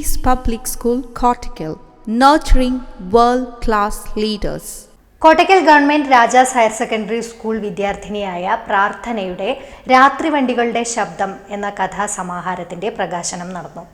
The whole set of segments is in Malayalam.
Peace Public School, Cortical, nurturing world class leaders. Kottakkal government Rajas higher secondary school വിദ്യാർത്ഥിനിയായ പ്രാർത്ഥനയുടെ രാത്രി വണ്ടികളുടെ ശബ്ദം എന്ന കഥാസമാഹാരത്തിന്റെ പ്രകാശനം നടന്നു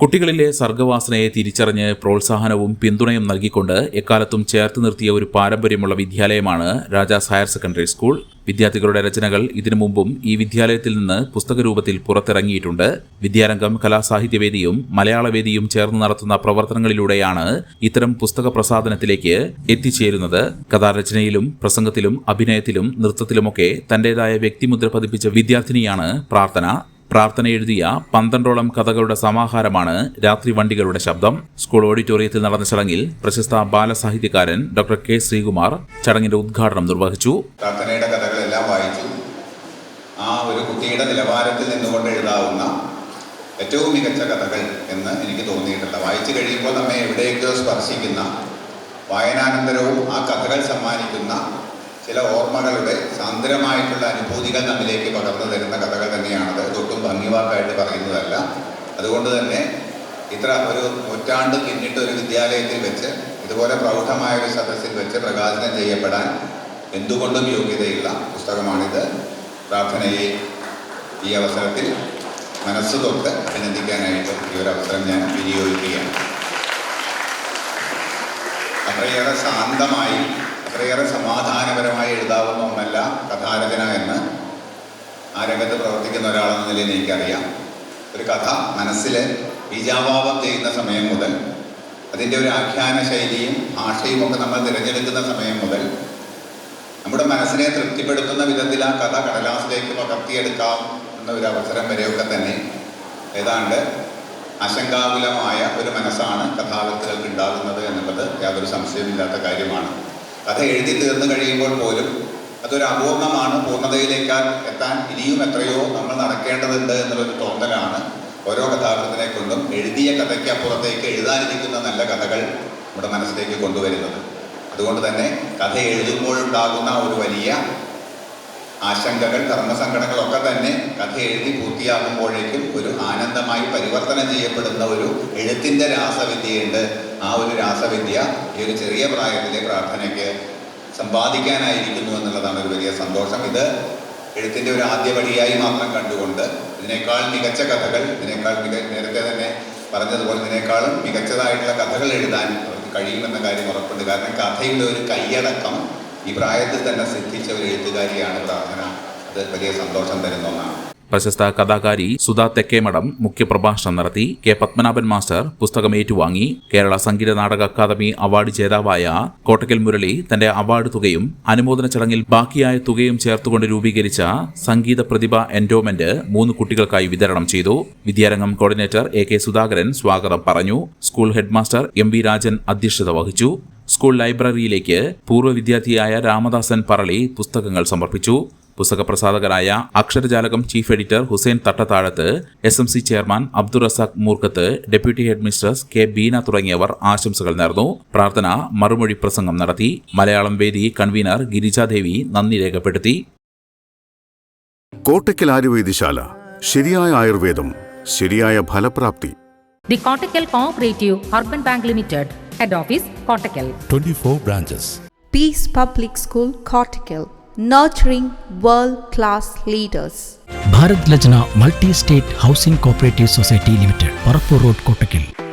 കുട്ടികളിലെ സർഗവാസനയെ തിരിച്ചറിഞ്ഞ് പ്രോത്സാഹനവും പിന്തുണയും നൽകിക്കൊണ്ട് എക്കാലത്തും ചേർത്ത് നിർത്തിയ ഒരു പാരമ്പര്യമുള്ള വിദ്യാലയമാണ് രാജാസ് ഹയർ സെക്കൻഡറി സ്കൂൾ. വിദ്യാർത്ഥികളുടെ രചനകൾ ഇതിനു മുമ്പും ഈ വിദ്യാലയത്തിൽ നിന്ന് പുസ്തക രൂപത്തിൽ പുറത്തിറങ്ങിയിട്ടുണ്ട്. വിദ്യാരംഗം കലാസാഹിത്യവേദിയും മലയാളവേദിയും ചേർന്ന് നടത്തുന്ന പ്രവർത്തനങ്ങളിലൂടെയാണ് ഇത്തരം പുസ്തക പ്രസാദനത്തിലേക്ക് എത്തിച്ചേരുന്നത്. കഥാരചനയിലും പ്രസംഗത്തിലും അഭിനയത്തിലും നൃത്തത്തിലുമൊക്കെ തന്റേതായ വ്യക്തിമുദ്ര പതിപ്പിച്ച വിദ്യാർത്ഥിനിയാണ് പ്രാർത്ഥന. പ്രാർത്ഥന എഴുതിയ പന്ത്രണ്ടോളം കഥകളുടെ സമാഹാരമാണ് രാത്രി വണ്ടികളുടെ ശബ്ദം. സ്കൂൾ ഓഡിറ്റോറിയത്തിൽ നടന്ന ചടങ്ങിൽ പ്രശസ്ത ബാലസാഹിത്യകാരൻ ഡോക്ടർ കെ. ശ്രീകുമാർ ചടങ്ങിന്റെ ഉദ്ഘാടനം നിർവഹിച്ചു. പ്രാർത്ഥനയുടെ കഥകളെല്ലാം വായിച്ചു. ആ ഒരു കുട്ടിയുടെ നിലവാരത്തിൽ നിന്നുകൊണ്ട് എഴുതാവുന്ന ഏറ്റവും മികച്ച കഥകൾ എന്ന് എനിക്ക് തോന്നിയിട്ടില്ല വായിച്ചു കഴിയുമ്പോൾ നമ്മെ എവിടെയൊക്കെയോ സ്പർശിക്കുന്ന വായനാനന്തരവും ആ കഥകൾ സമ്മാനിക്കുന്ന ചില ഓർമ്മകളുടെ സാന്ദ്രമായിട്ടുള്ള അനുഭൂതികൾ നമ്മിലേക്ക് പകർന്നു തരുന്ന ഇതൊട്ടും ഭംഗിവാക്കായിട്ട് പറയുന്നതല്ല. അതുകൊണ്ട് തന്നെ ഇത്ര ഒരു നൂറ്റാണ്ട് പിന്നിട്ട് ഒരു വിദ്യാലയത്തിൽ വെച്ച് ഇതുപോലെ പ്രൗഢമായ ഒരു സദസ്സിൽ വെച്ച് പ്രകാശനം ചെയ്യപ്പെടാൻ എന്തുകൊണ്ടും യോഗ്യതയുള്ള പുസ്തകമാണിത്. പ്രാർത്ഥനയെ ഈ അവസരത്തിൽ മനസ്സ് തൊട്ട് അഭിനന്ദിക്കാനായിട്ട് ഈ ഒരു അവസരം ഞാൻ വിനിയോഗിക്കുകയാണ്. അത്രയേറെ ശാന്തമായി അത്രയേറെ സമാധാനപരമായി എഴുതാവുന്ന ഒന്നല്ല കഥാരചന എന്ന് ആ രംഗത്ത് പ്രവർത്തിക്കുന്ന ഒരാളെന്ന നിലയിൽ എനിക്കറിയാം. ഒരു കഥ മനസ്സിൽ ബീജാഭാവം ചെയ്യുന്ന സമയം മുതൽ അതിന്റെ ഒരു ആഖ്യാന ശൈലിയും ഭാഷയും ഒക്കെ നമ്മൾ തിരഞ്ഞെടുക്കുന്ന സമയം മുതൽ നമ്മുടെ മനസ്സിനെ തൃപ്തിപ്പെടുത്തുന്ന വിധത്തിൽ ആ കഥ കടലാസിലേക്ക് പകർത്തിയെടുക്കാം എന്ന ഒരു അവസരം വരെയൊക്കെ തന്നെ ഏതാണ്ട് ആശങ്കാകുലമായ ഒരു മനസ്സാണ് കഥാകൃത്തുകൾക്ക് ഉണ്ടാകുന്നത് എന്നുള്ളത് യാതൊരു സംശയമില്ലാത്ത കാര്യമാണ്. കഥ എഴുതി തീർന്നു കഴിയുമ്പോൾ പോലും അതൊരു അപൂർണമാണ്. പൂർണതയിലേക്ക് എത്താൻ ഇനിയും എത്രയോ നമ്മൾ നടക്കേണ്ടതുണ്ട് എന്നുള്ളൊരു തോന്നലാണ് ഓരോ കഥാകൃത്തിനെ കൊണ്ടും എഴുതിയ കഥയ്ക്ക് അപ്പുറത്തേക്ക് എഴുതാനിരിക്കുന്ന നല്ല കഥകൾ നമ്മുടെ മനസ്സിലേക്ക് കൊണ്ടുവരുന്നത്. അതുകൊണ്ട് തന്നെ കഥ എഴുതുമ്പോഴുണ്ടാകുന്ന ഒരു വലിയ ആശങ്കകൾ കർമ്മസങ്കടങ്ങളൊക്കെ തന്നെ കഥ എഴുതി പൂർത്തിയാകുമ്പോഴേക്കും ഒരു ആനന്ദമായി പരിവർത്തനം ചെയ്യപ്പെടുന്ന ഒരു എഴുത്തിന്റെ രാസവിദ്യയുണ്ട്. ആ ഒരു രാസവിദ്യ ഈ ഒരു ചെറിയ പ്രായത്തിലെ പ്രാർത്ഥനയ്ക്ക് സമ്പാദിക്കാനായിരിക്കുന്നു എന്നുള്ളതാണ് ഒരു വലിയ സന്തോഷം. ഇത് എഴുത്തിന്റെ ഒരു ആദ്യ ആദ്യപടിയായി മാത്രം കണ്ടുകൊണ്ട് ഇതിനേക്കാൾ മികച്ച കഥകൾ ഇതിനേക്കാൾ മിക നേരത്തെ തന്നെ പറഞ്ഞതുപോലെ ഇതിനേക്കാളും മികച്ചതായിട്ടുള്ള കഥകൾ എഴുതാൻ അവർക്ക് കഴിയുമെന്ന കാര്യം ഉറപ്പുണ്ട്. കാരണം കഥയുടെ ഒരു കൈയടക്കം ഈ പ്രായത്തിൽ തന്നെ സിദ്ധിച്ച ഒരു എഴുത്തുകാരിയാണ് പ്രാർത്ഥന അത് വലിയ സന്തോഷം തരുന്ന ഒന്നാണ്. പ്രശസ്ത കഥാകാരി സുധാ തെക്കേമഠം മുഖ്യപ്രഭാഷണം നടത്തി കെ പത്മനാഭൻ മാസ്റ്റർ പുസ്തകം ഏറ്റുവാങ്ങി കേരള സംഗീത നാടക അക്കാദമി അവാർഡ് ജേതാവായ കോട്ടക്കൽ മുരളി തന്റെ അവാർഡ് തുകയും അനുമോദന ചടങ്ങിൽ ബാക്കിയായ തുകയും ചേർത്തുകൊണ്ട് രൂപീകരിച്ച സംഗീത പ്രതിഭ എൻഡോമെന്റ് മൂന്ന് കുട്ടികൾക്കായി വിതരണം ചെയ്തു. Vidyarangam coordinator A K Sudhakaran സ്വാഗതം പറഞ്ഞു. School headmaster M V Rajan അധ്യക്ഷത വഹിച്ചു. സ്കൂൾ ലൈബ്രറിയിലേക്ക് പൂർവ വിദ്യാർത്ഥിയായ രാമദാസൻ പറളി പുസ്തകങ്ങൾ സമർപ്പിച്ചു. പുസ്തക പ്രസാധകരായ Aksharajalakam chief editor Hussain Thattathazhath S M C chairman Abdul Razak Moorkath deputy head mistress K Beena തുടങ്ങിയവർ ആശംസകൾ നേർന്നു. പ്രാർത്ഥന മറുമൊഴി പ്രസംഗം നടത്തി. മലയാളം വേദി കൺവീനർ ഗിരിജാദേവി നന്ദി രേഖപ്പെടുത്തി. കോട്ടയ്ക്കൽ ആയുർവേദശാല ശരിയായ ആയുർവേദം ശരിയായ ഫലപ്രാപ്തി. The cooperative Cooperative Urban Bank Limited, Head Office, twenty 24 branches. Peace Public School, Cortical, nurturing world class leaders. Bharat Lajna Multi State Housing Cooperative Society Limited, Parapur Road, Kotakil.